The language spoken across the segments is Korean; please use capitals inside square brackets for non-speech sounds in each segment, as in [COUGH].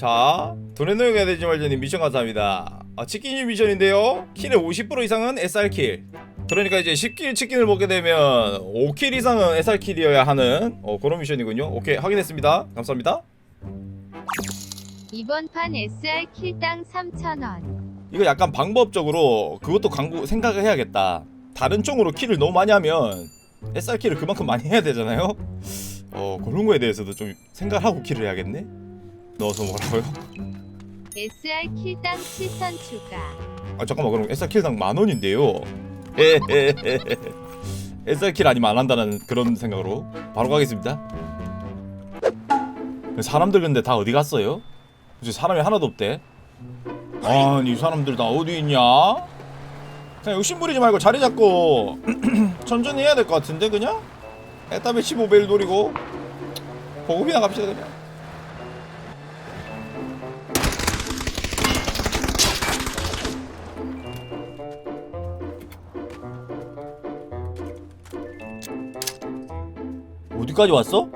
자, 돈의 노예가 되지 말자님 미션 감사합니다. 아, 치킨류 미션인데요. 킬의 50% 이상은 SR킬. 그러니까 이제 10킬 치킨을 먹게 되면 5킬 이상은 SR킬이어야 하는 어, 그런 미션이군요. 오케이, 확인했습니다. 감사합니다. 이번 판 SR 킬당 3,000원. 이거 약간 방법적으로 그것도 광고 생각을 해야겠다. 다른 쪽으로 킬을 너무 많이 하면 SR킬을 그만큼 많이 해야 되잖아요. 어, 그런 거에 대해서도 좀 생각을 하고 킬을 해야겠네. 넣어서 뭐라고요? SR 킬당 7선 추가. 아 잠깐만 그럼 SR킬당 만 원인데요. [LAUGHS] SR킬 아니면 안 한다는 그런 생각으로 바로 가겠습니다. 사람들 근데 다 어디 갔어요? 이제 사람이 하나도 없대. 아니 이 사람들 다 어디 있냐? 그냥 욕심 부리지 말고 자리 잡고 [CLEARS THROAT] 천천히 해야 될 것 같은데 그냥? 에따베 15배를 노리고 보급이나 갑시다 그냥. 어디까지 왔어?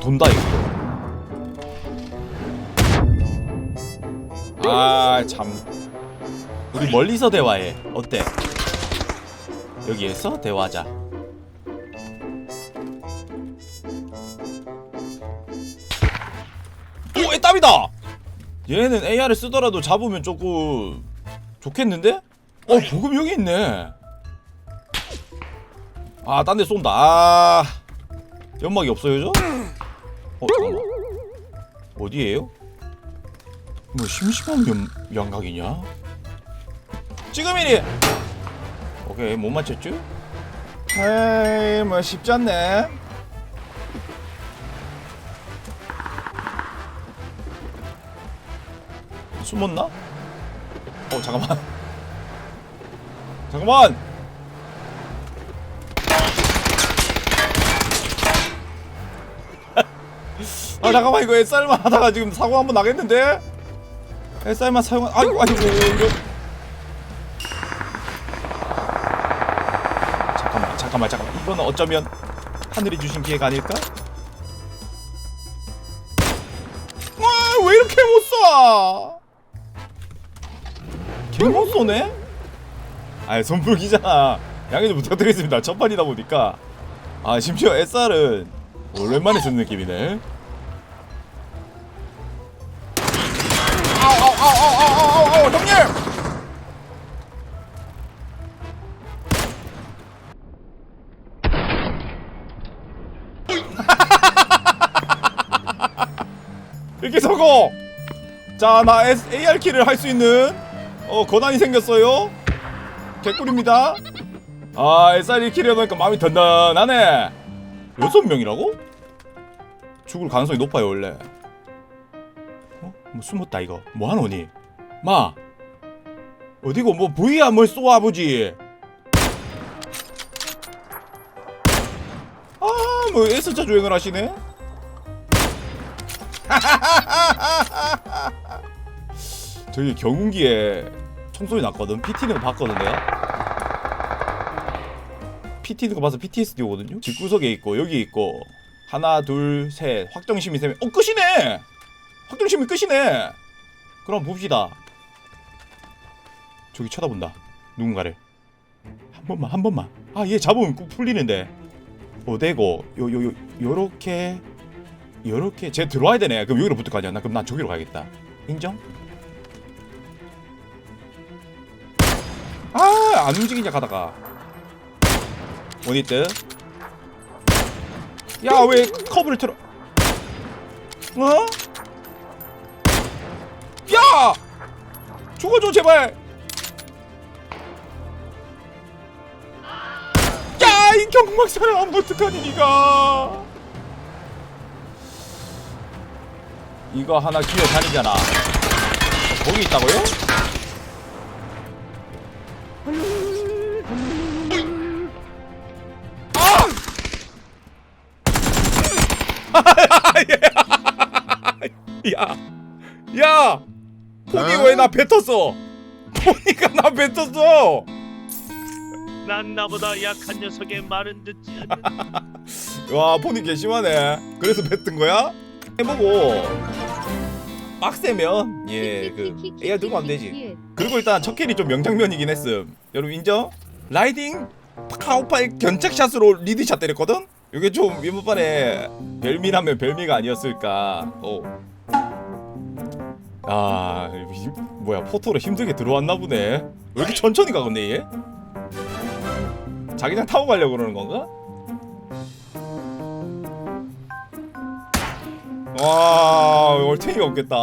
돈다 이거. 아 참. 우리 멀리서 대화해. 어때? 여기에서 대화하자. 오, 애답이다. 얘는 AR을 쓰더라도 잡으면 조금 좋겠는데? 어, 보급 여기 있네. 아, 딴 데 쏜다. 아. 연막이 없어요, 저? 어. 어디에요? 뭐 심심한 연, 양각이냐? 지금이니! 오케이, 못 맞췄죠? 에이, 뭐 쉽지 않네. 숨었나? 어, 잠깐만. [LAUGHS] 잠깐만! 아 잠깐만 이거 SR만 하다가 지금 사고 한 번 나겠는데? SR만 사용 아이고 아이고 이거 잠깐만 잠깐만 잠깐만 이거는 어쩌면 하늘이 주신 기회가 아닐까? 와왜 이렇게 못 쏴? 개못 쏘네? 아 손불기잖아 양해 좀 부탁드리겠습니다 첫 판이다 보니까 아 심지어 SR은 오랜만에 쓰는 느낌이네. 어어어어어어 형님! [LAUGHS] 이렇게 서고! 자나 AR키를 할 수 있는 어 권한이 생겼어요. 개꿀입니다. 아 SR키를 해놓으니까 마음이 든든하네. 여섯 명이라고? 죽을 가능성이 높아요 원래. 어? 뭐 숨었다 이거. 뭐 하노니? 마. 어디고 뭐 V야 뭘 쏘아 아버지. 아뭐 S자 주행을 하시네. [LAUGHS] 저기 경운기에 총소리 났거든. PT는 거 봤거든 내가. PT는 거 봐서 PTSD 오거든요. 집구석에 있고 여기 있고 하나 둘 셋 확정심이 세면 어 끝이네. 확정심이 끝이네. 그럼 봅시다. 저기 쳐다본다. 누군가를 한 번만 한 번만. 아 얘 잡으면 꼭 풀리는데. 어대고 요 요 요 요렇게 요렇게 쟤 들어와야 되네. 그럼 여기로 붙을 거 아니야. 나 그럼 난 저기로 가야겠다. 인정? 아안 움직이냐 가다가. 모니트 야왜 커브를 틀어 어? 죽어줘 제발. 야이 경막사람 어떡하니 니가. 이거 하나 기어 다니잖아. 거기 있다고요? [LAUGHS] 야, 야, 포니 왜 나 뱉었어? 포니가 나 뱉었어. 난 나보다 약한 녀석의 말은 듣지 않는 [LAUGHS] 와, 포니 개 심하네. 그래서 뱉은 거야? 해보고 빡세면 예그 AR 들고 가면 되지 그리고 일단 첫 킬이 좀 명장면이긴 했음 여러분 인정? 라이딩 카우파의 견착샷으로 리드샷 때렸거든? 이게 좀 이번에 별미라면 별미가 아니었을까 어. 아 이- 뭐야 포토로 힘들게 들어왔나 보네. 왜 이렇게 천천히 가겠네 얘? 자기장 타고 가려고 그러는 건가? 와 얼탱이가 없겠다.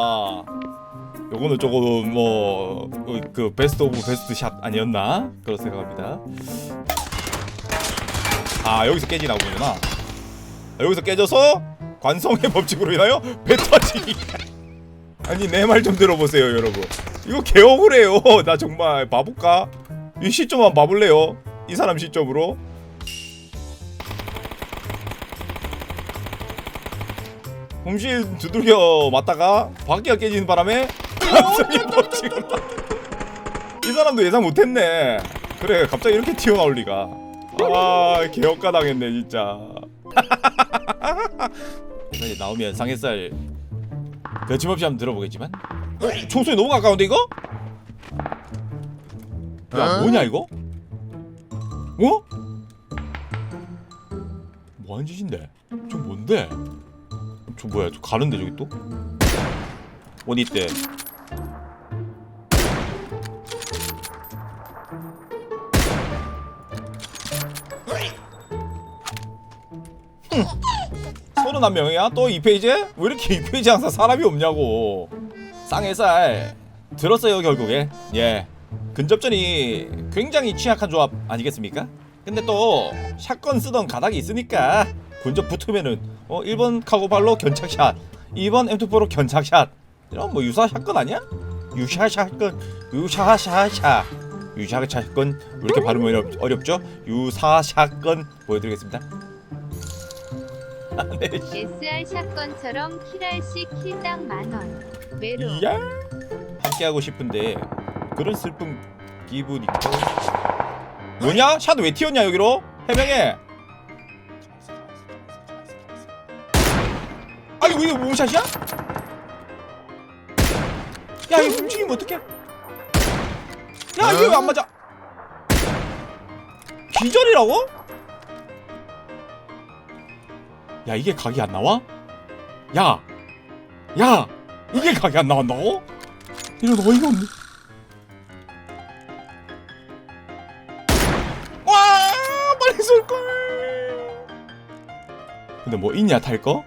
요거는 조금 뭐 그 베스트 오브 베스트 샷 아니었나? 그런 생각합니다. 아 여기서 깨지 나오는구나. 여기서 깨져서 관성의 법칙으로 인하여 배 터지기 [LAUGHS] 아니 내 말 좀 들어보세요 여러분. 이거 개 억울해요. [LAUGHS] 나 정말 봐볼까? 이 시점만 봐볼래요? 이 사람 시점으로? 홈실 두들겨 맞다가 바퀴가 깨지는 바람에 [LAUGHS] 이 사람도 예상 못했네. 그래 갑자기 이렇게 튀어나올 리가. 아 개혁가 당했네 진짜. [LAUGHS] 나오면 상해살 거침없이 한번 들어보겠지만 어? 총소리 너무 가까운데 이거? 야 뭐냐 이거? 어? 뭐하는 짓인데? 저 뭔데? 저 뭐야 저 가는데 저기 또? 어디 있대? 한 명이야? 또 2페이지에? 왜 이렇게 2페이지 항상 사람이 없냐고 쌍해살 들었어요 결국에 예 근접전이 굉장히 취약한 조합 아니겠습니까? 근데 또 샷건 쓰던 가닥이 있으니까 근접 붙으면은 어 1번 카고발로 견착샷 2번 M24로 견착샷 이런 뭐 유사 샷건 아니야? 유샤 샷건 유샤 샷샷 유샤 샷건 왜 이렇게 발음이 어렵, 어렵죠? 유사 샷건 보여드리겠습니다. SR 샷건처럼 킬할시 킬당 만원 외로 이야 함께 하고 싶은데 그런 슬픈 기분이 뭐냐? 샷 왜 튀었냐 여기로? 해명해 아 이거 이거 몸샷이야? 야 이거 움직이면 어떡해 야 이게 왜안 맞아 기절이라고? 야 이게 각이 안 나와? 야! 야! 이게 각이 안 나온다고? 이런 어이가 없네. 와 빨리 쏠 걸. 근데 뭐 있냐 탈 거?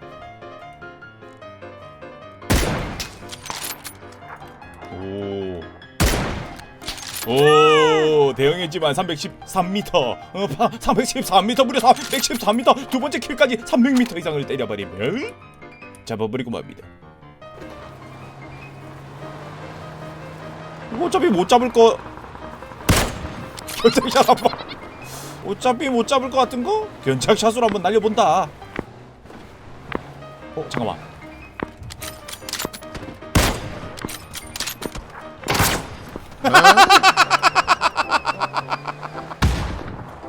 오. 오 대형했지만 313m 어, 313m 무려 313m 두 번째 킬까지 300m 이상을 때려버리면 잡아버리고 맙니다. 어차피 못 잡을 거 견착샷 한번. 어차피 못 잡을 것 같은 거? 견착샷으로 한번 날려본다. 어 잠깐만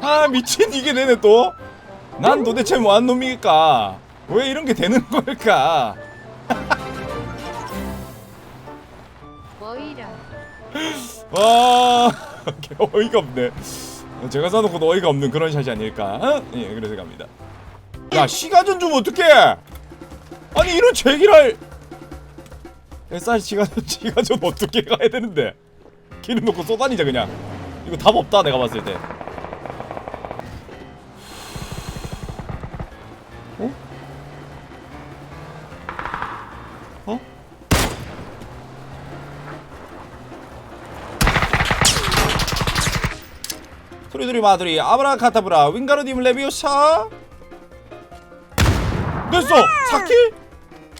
아 미친 이게 되네 또? 난 도대체 뭐한 놈이니까? 왜 이런 게 되는 걸까? 뭐이라. 와개 어이가 없네. 제가 사놓고도 어이가 없는 그런 샷이 아닐까? 어? 예 그래서 갑니다. 야 시가전 좀 어떡해? 아니 이런 제기랄! SR 시가전 시가전 어떻게 가야 되는데? 기름 넣고 쏘다니자 그냥. 이거 답 없다 내가 봤을 때 소리들이 마들이 아브라카타브라 윙가르디움 레비오샤 됐어! 4킬?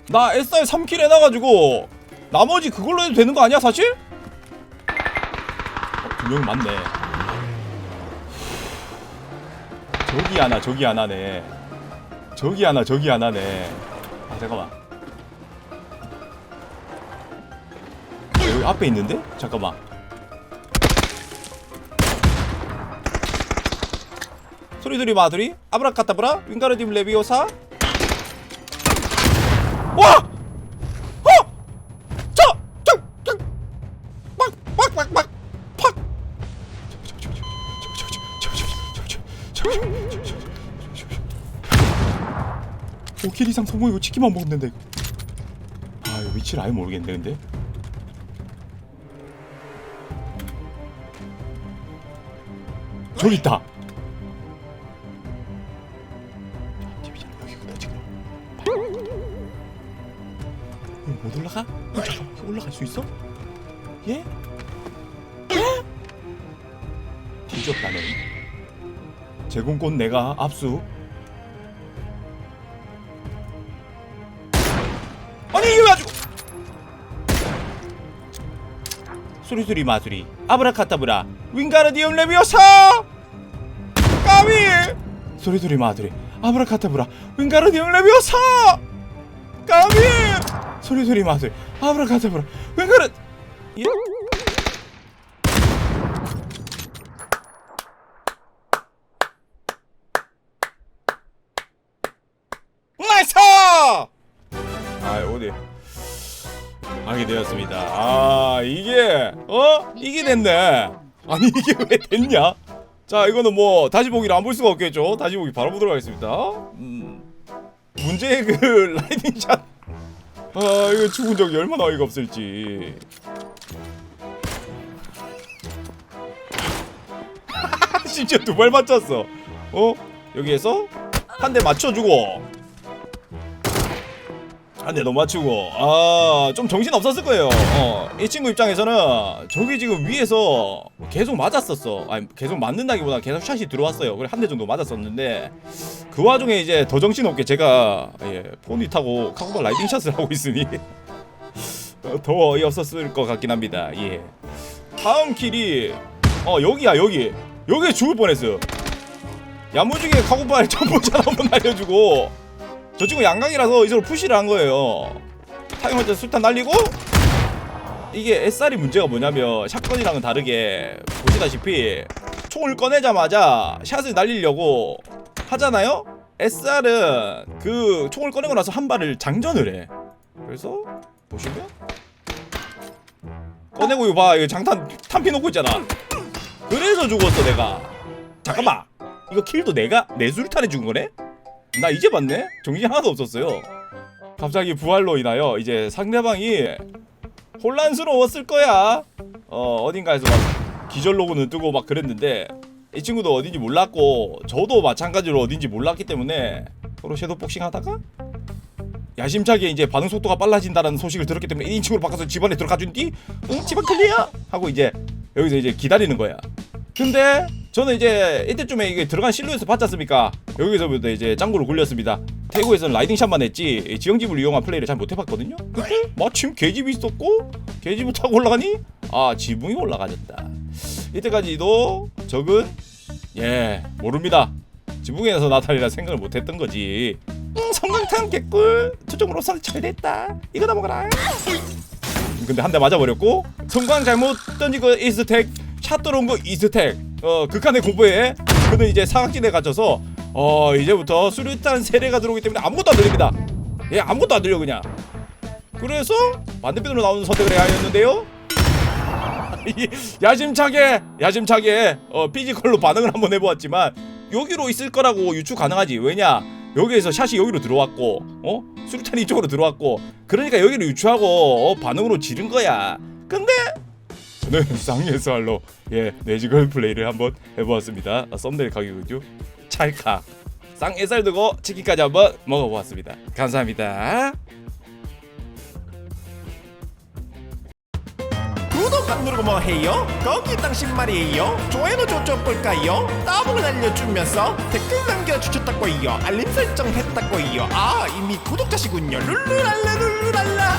나 SR 3킬 해놔가지고 나머지 그걸로 해도 되는 거 아니야 사실? 어, 두명 맞네. 저기 하나 저기 하나네. 저기 하나 저기 하나네. 아 잠깐만. 여기 앞에 있는데? 잠깐만 소리들이 마들이 아브라카타브라 윙가르디움 레비오사 와! 어! 저! 저! 저! 막! 막! 막! 막! 팍! 오킬 이상 성공 이거 치킨만 먹는데 아 이거 위치를 아예 모르겠는데 근데 저기 있다 못 올라가? 어, 올라갈 수 있어? 예? 예? 뒤졌다 너 제공권 내가 압수. 아니 이게 왜 아주 수리수리 마수리 아브라카타브라. 윙가르디움 레비오사! 까비! 수리수리 마수리 아브라카타브라. 윙가르디움 레비오사! 까비 수리수리 마수리 아브라카타브라 윙가르 예? 나이스! 아 어디 하게 되었습니다. 아 이게 어 이게 됐네. 아니 이게 왜 됐냐? 자 이거는 뭐 다시 보기를 안 볼 수가 없겠죠. 다시 보기 바로 보도록 하겠습니다. 음 문제의 그 [LAUGHS] 라이딩 샷. 아 이거 죽은 적이 얼마나 어이가 없을지. [LAUGHS] 심지어 두 발 맞췄어. 어 여기에서 한 대 맞춰주고 한 대 더 맞추고 아 좀 정신 없었을 거예요. 어, 이 친구 입장에서는 저기 지금 위에서 계속 맞았었어. 아니 계속 맞는다기보다 계속 샷이 들어왔어요. 그래 한 대 정도 맞았었는데 그 와중에 이제 더 정신 없게 제가 예, 포니 타고 카고발 라이딩 샷을 하고 있으니 어, [LAUGHS] 더 어이없었을 것 같긴 합니다. 예. 다음 킬이 어 여기야 여기 여기에 죽을 뻔했어. 야무지게 카고발 [LAUGHS] 전보자 한번 날려주고 저 친구 양강이라서 이쪽으로 푸시를 한 거예요. 타이머 때 술탄 날리고 이게 SR이 문제가 뭐냐면 샷건이랑은 다르게 보시다시피 총을 꺼내자마자 샷을 날리려고 하잖아요. SR은 그 총을 꺼내고 나서 한 발을 장전을 해. 그래서 보시면 꺼내고 이거 봐 이거 장탄 탄피 놓고 있잖아. 그래서 죽었어 내가. 잠깐만 이거 킬도 내가 내 수류탄에 죽은 거네? 나 이제 봤네? 정신이 하나도 없었어요. 갑자기 부활로 인하여 이제 상대방이 혼란스러웠을 거야. 어 어딘가에서 막 기절 로고는 뜨고 막 그랬는데 이 친구도 어딘지 몰랐고 저도 마찬가지로 어딘지 몰랐기 때문에 서로 섀도우 복싱 하다가 야심차게 이제 반응 속도가 빨라진다는 소식을 들었기 때문에 이 친구를 바꿔서 집안에 들어가 준 뒤, 응 집안 클리어 하고 이제 여기서 이제 기다리는 거야. 근데 저는 이제 이때쯤에 이게 들어간 실루엣을 봤지 않습니까? 여기서부터 이제 짱구를 굴렸습니다. 태국에서는 라이딩샷만 했지 이 지형집을 이용한 플레이를 잘 못해봤거든요. 근데 마침 개집이 있었고 개집을 타고 올라가니 아 지붕이 올라가졌다. 이때까지도 적은 예 모릅니다. 지붕에서 나타리라 생각을 못했던 거지. 음 성광탄 개꿀 초점으로 잘 됐다. 이거 다 먹어라. 근데 한 대 맞아버렸고 성광 잘못 던지고 이스택 샷 들어온 거 이스택 어 극한의 공포에 그는 이제 사각지대에 갇혀서 어 이제부터 수류탄 세례가 들어오기 때문에 아무것도 안 들립니다. 예 아무것도 안 들려 그냥. 그래서 반대편으로 나오는 선택을 해야 했는데요. [LAUGHS] 이 야심차게 야심차게 어 피지컬로 반응을 한번 해보았지만 여기로 있을 거라고 유추 가능하지. 왜냐? 여기에서 샷이 여기로 들어왔고 어? 수류탄이 이쪽으로 들어왔고 그러니까 여기를 유추하고 어, 반응으로 지른 거야. 근데 저는 [LAUGHS] 쌍예스 할로 예 내지걸 플레이를 한번 해보았습니다. 아, 썸네일 가격은요 찰칵. 쌍예살 두고 치킨까지 한번 먹어보았습니다. 감사합니다. 구독 안 누르고 뭐 해요? 거기 당신 말이에요. 좋아요는 좀좀 볼까요? 따봉을 알려주면서 댓글 남겨주셨다고요. 알림 설정 했다고요. 아 이미 구독자시군요. 룰루랄라 룰루랄라